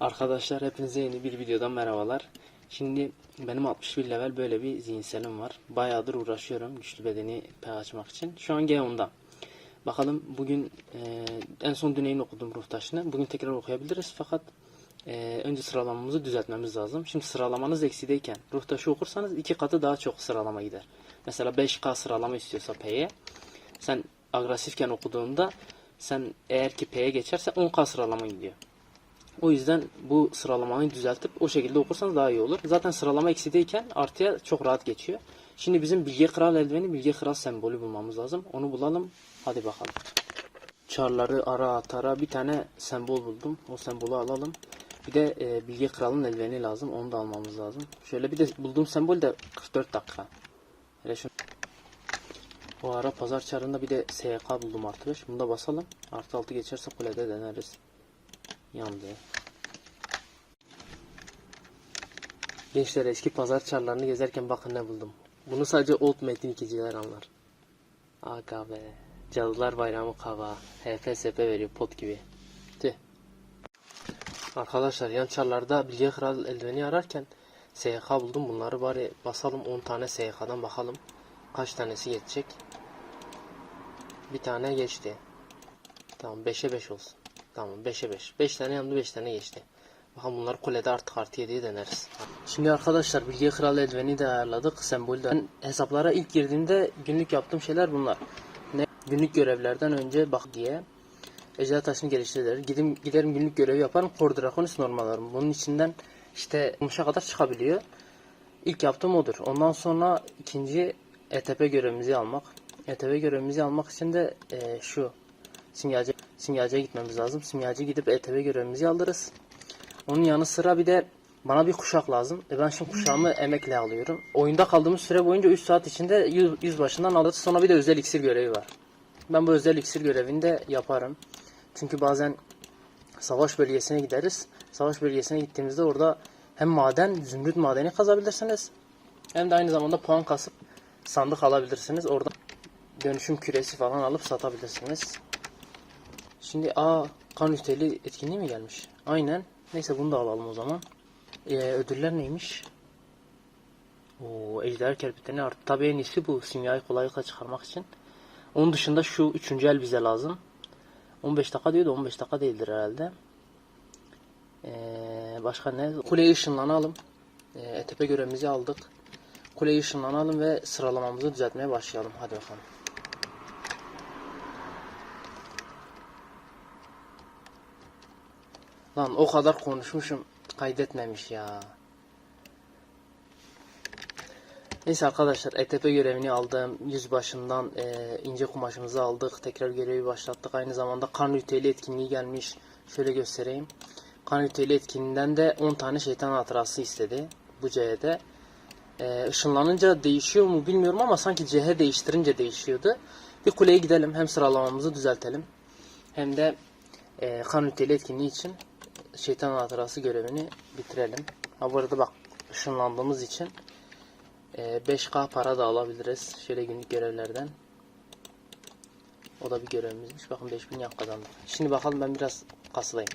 Arkadaşlar hepinize yeni bir videodan merhabalar. Şimdi benim 61 level böyle bir zihinselim var. Bayağıdır uğraşıyorum güçlü bedeni P açmak için. Şu an G10'da. Bakalım bugün e, en son düneyin okudum ruh taşını. Bugün tekrar okuyabiliriz fakat e, önce sıralamamızı düzeltmemiz lazım. Şimdi sıralamanız eksideyken ruh taşı okursanız iki katı daha çok sıralama gider. Mesela 5K sıralama istiyorsa P'ye sen agresifken okuduğunda sen eğer ki P'ye geçerse 10K sıralama gidiyor. O yüzden bu sıralamayı düzeltip o şekilde okursanız daha iyi olur. Zaten sıralama eksideyken artıya çok rahat geçiyor. Şimdi bizim bilge kral eldiveni, bilge kral sembolü bulmamız lazım. Onu bulalım. Hadi bakalım. Çarları ara tara bir tane sembol buldum. O sembolü alalım. Bir de e, bilge kralın eldiveni lazım. Onu da almamız lazım. Şöyle bir de bulduğum sembol de 44 dakika. Hele şu o ara pazar çarında bir de SYK buldum artı 5. Bunu da basalım. Artı 6 geçerse kulede deneriz. Yandı. Gençler eski pazar çarlarını gezerken bakın ne buldum. Bunu sadece Old Metin ikiciler anlar. Be. Cadılar Bayramı kava. HFSP veriyor pot gibi. Tüh. Arkadaşlar yan çarlarda Bilge Kral eldiveni ararken SYK buldum. Bunları bari basalım 10 tane SYK'dan bakalım. Kaç tanesi geçecek. Bir tane geçti. Tamam 5'e 5 olsun. Tamam 5'e 5. 5 tane yandı 5 tane geçti. Bakalım bunları kulede artık artı 7'ye deneriz. Şimdi arkadaşlar Bilge Kral eldiveni de ayarladık. Sembolü. Ben hesaplara ilk girdiğimde günlük yaptığım şeyler bunlar. Ne? Günlük görevlerden önce bak diye. Ejder taşını geliştirir. Gidim, giderim günlük görevi yaparım. Kor Draconis normalarım. Bunun içinden işte Muş'a kadar çıkabiliyor. İlk yaptığım odur. Ondan sonra ikinci ETP görevimizi almak. ETP görevimizi almak için de e, şu simyacı simyacıya gitmemiz lazım. Simyacıya gidip ETP görevimizi alırız. Onun yanı sıra bir de bana bir kuşak lazım. E ben şimdi kuşağımı emekle alıyorum. Oyunda kaldığımız süre boyunca 3 saat içinde yüz, yüz başından alırız. Sonra bir de özel iksir görevi var. Ben bu özel iksir görevini de yaparım. Çünkü bazen savaş bölgesine gideriz. Savaş bölgesine gittiğimizde orada hem maden, zümrüt madeni kazabilirsiniz. Hem de aynı zamanda puan kasıp sandık alabilirsiniz. Oradan dönüşüm küresi falan alıp satabilirsiniz. Şimdi a kan üniteli etkinliği mi gelmiş? Aynen. Neyse bunu da alalım o zaman. Ee, ödüller neymiş? Oo, ejder kerpeteni artı. Tabii en iyisi bu. Simyayı kolaylıkla çıkarmak için. Onun dışında şu üçüncü el bize lazım. 15 dakika diyor da 15 dakika değildir herhalde. Ee, başka ne? Kuleyi ışınlanalım. Ee, ETP görevimizi aldık. Kuleyi ışınlanalım ve sıralamamızı düzeltmeye başlayalım. Hadi bakalım. Lan o kadar konuşmuşum kaydetmemiş ya. Neyse arkadaşlar ETP görevini aldım. Yüzbaşından e, ince kumaşımızı aldık. Tekrar görevi başlattık. Aynı zamanda kan ritüeli etkinliği gelmiş. Şöyle göstereyim. Kan ritüeli etkinliğinden de 10 tane şeytan hatırası istedi. Bu C'de. E, ışınlanınca değişiyor mu bilmiyorum ama sanki CH değiştirince değişiyordu. Bir kuleye gidelim. Hem sıralamamızı düzeltelim. Hem de e, kan ritüeli etkinliği için şeytan hatırası görevini bitirelim. Ha bu arada bak ışınlandığımız için e, 5K para da alabiliriz. Şöyle günlük görevlerden. O da bir görevimizmiş. Bakın 5000 yak kazandık. Şimdi bakalım ben biraz kasılayım.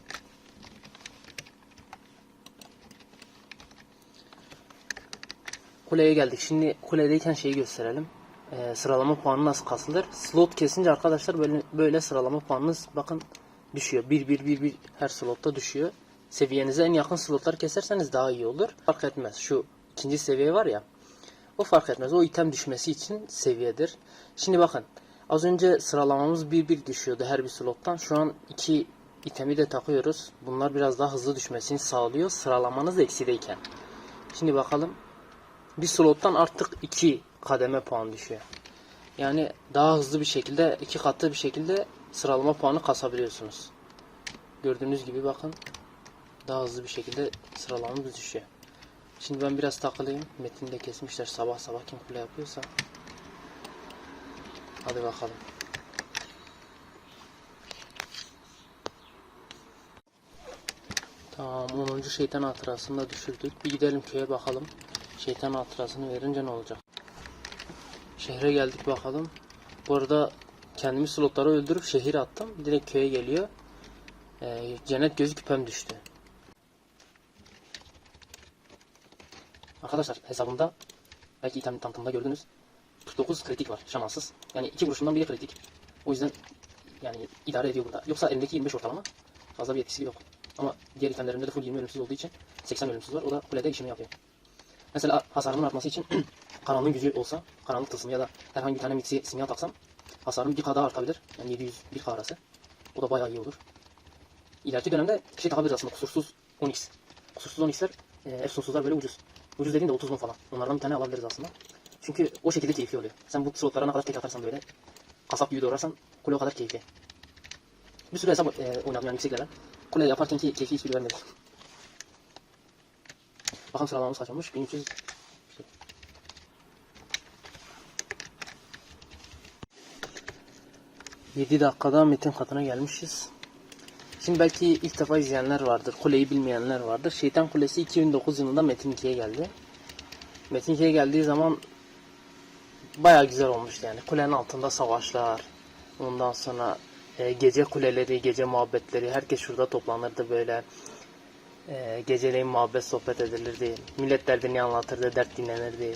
Kuleye geldik. Şimdi kuledeyken şeyi gösterelim. E, sıralama puanı nasıl kasılır? Slot kesince arkadaşlar böyle böyle sıralama puanınız bakın düşüyor. 1 1 1 1 her slotta düşüyor. Seviyenize en yakın slotlar keserseniz daha iyi olur. Fark etmez. Şu ikinci seviye var ya. O fark etmez. O item düşmesi için seviyedir. Şimdi bakın. Az önce sıralamamız 1-1 düşüyordu her bir slottan. Şu an 2 itemi de takıyoruz. Bunlar biraz daha hızlı düşmesini sağlıyor. Sıralamanız eksideyken. Şimdi bakalım. Bir slottan artık 2 kademe puan düşüyor. Yani daha hızlı bir şekilde, iki katlı bir şekilde sıralama puanı kasabiliyorsunuz. Gördüğünüz gibi bakın. Daha hızlı bir şekilde sıralamamız düşüyor. Şimdi ben biraz takılayım. Metini de kesmişler sabah sabah kim kule yapıyorsa. Hadi bakalım. Tamam 10. şeytan hatırasını da düşürdük. Bir gidelim köye bakalım. Şeytan hatırasını verince ne olacak? Şehre geldik bakalım. Bu arada Kendimi slotlara öldürüp şehir attım. Direkt köye geliyor. E, cennet gözü küpem düştü. Arkadaşlar hesabında belki item tanıtımda gördünüz. 49 kritik var şamansız. Yani iki vuruşundan biri kritik. O yüzden yani idare ediyor burada. Yoksa elindeki 25 ortalama fazla bir etkisi yok. Ama diğer itemlerinde de full 20 ölümsüz olduğu için 80 ölümsüz var. O da kulede işini yapıyor. Mesela hasarının artması için karanlığın gücü olsa, karanlık tılsımı ya da herhangi bir tane mixi simya taksam hasarım bir k daha artabilir. Yani 700 bir k arası. O da bayağı iyi olur. İleriki dönemde şey takabiliriz aslında kusursuz 10x. Kusursuz 10x'ler e, efsunsuzlar böyle ucuz. Ucuz dediğin de 30 bin falan. Onlardan bir tane alabiliriz aslında. Çünkü o şekilde keyifli oluyor. Sen bu slotlara ne kadar tek atarsan böyle kasap gibi doğrarsan kule o kadar keyifli. Bir sürü hesap e, oynadım yani yükseklerden. Kule yaparken ki keyfi hiçbiri vermedi. Bakın sıralamamız kaç olmuş? 1300 7 dakikada metin katına gelmişiz. Şimdi belki ilk defa izleyenler vardır. Kuleyi bilmeyenler vardır. Şeytan Kulesi 2009 yılında Metin 2'ye geldi. Metin 2'ye geldiği zaman baya güzel olmuştu yani. Kulenin altında savaşlar. Ondan sonra e, gece kuleleri, gece muhabbetleri. Herkes şurada toplanırdı böyle. E, geceleyin muhabbet sohbet edilirdi. Millet derdini anlatırdı, dert dinlenirdi.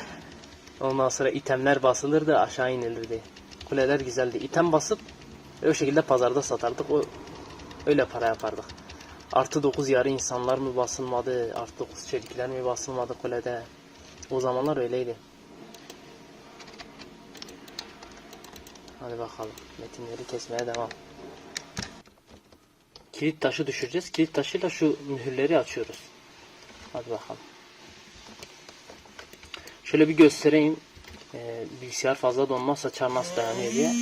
Ondan sonra itemler basılırdı, aşağı inilirdi. Kuleler güzeldi. İtem basıp ve o şekilde pazarda satardık. O öyle para yapardık. Artı 9 yarı insanlar mı basılmadı? Artı 9 çelikler mi basılmadı kulede? O zamanlar öyleydi. Hadi bakalım. Metinleri kesmeye devam. Kilit taşı düşüreceğiz. Kilit taşıyla şu mühürleri açıyoruz. Hadi bakalım. Şöyle bir göstereyim. Ee, bilgisayar fazla donmazsa çar nasıl dayanıyor diye.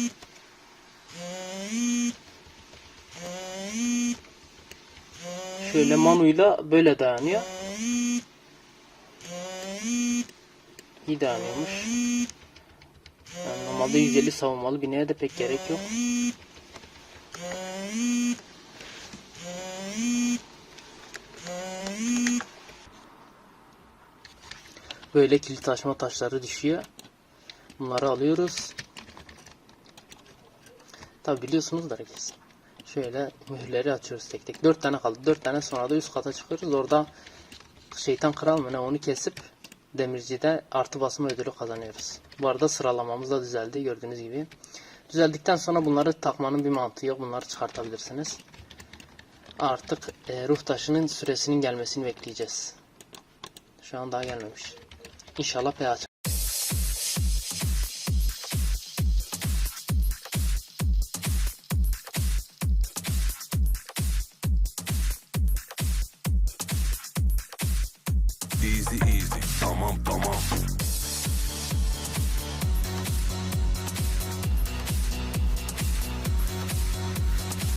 Şöyle manuyla böyle dayanıyor. İyi dayanıyormuş. Yani normalde 150 savunmalı bineye de pek gerek yok. Böyle kilit açma taşları düşüyor. Bunları alıyoruz. Tabi biliyorsunuz da herkes. Şöyle mühürleri açıyoruz tek tek. 4 tane kaldı. 4 tane sonra da üst kata çıkıyoruz. Orada şeytan kral mı ne onu kesip demircide artı basma ödülü kazanıyoruz. Bu arada sıralamamız da düzeldi gördüğünüz gibi. Düzeldikten sonra bunları takmanın bir mantığı yok. Bunları çıkartabilirsiniz. Artık e, ruh taşının süresinin gelmesini bekleyeceğiz. Şu an daha gelmemiş. İnşallah pH Easy easy. Tamam tamam